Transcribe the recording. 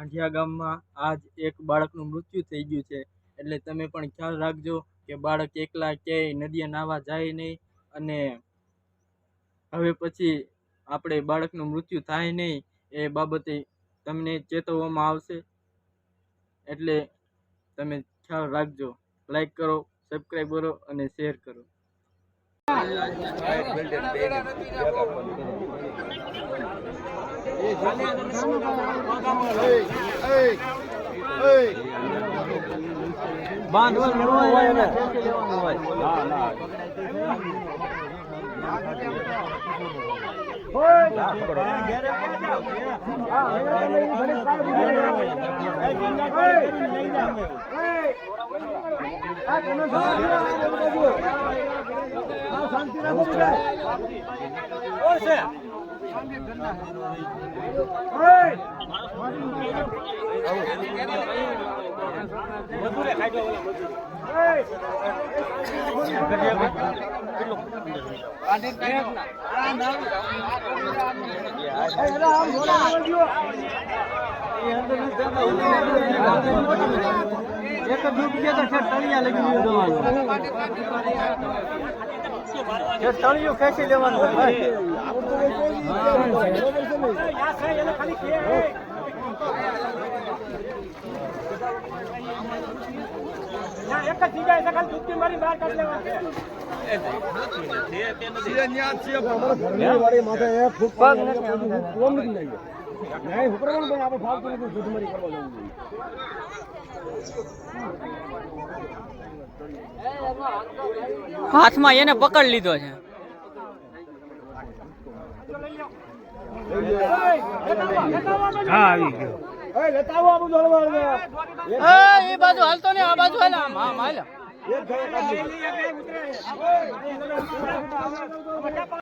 આંઢિયા ગામમાં આજ એક બાળકનું મૃત્યુ થઈ ગયું છે. એટલે તમે પણ ખ્યાલ રાખજો કે બાળક એકલા ક્યાંય નદીએ નાહવા જાય નહીં અને હવે પછી આપણે બાળકનું મૃત્યુ થાય નહીં એ બાબતે તમને ચેતવવામાં આવશે. એટલે તમે ખ્યાલ રાખજો. લાઈક કરો, સબસ્ક્રાઈબ કરો અને શેર કરો. બાંધવાનું લેવાનું હોય એક દૂધ કે તો છે તળિયા લગી જવાનું તળિયું ખેંચી લેવાનું હાથમાં એને પકડ લીધો છે. એ બાજુ હાલતો ને આ બાજુ હાલ આમ આમ હાલ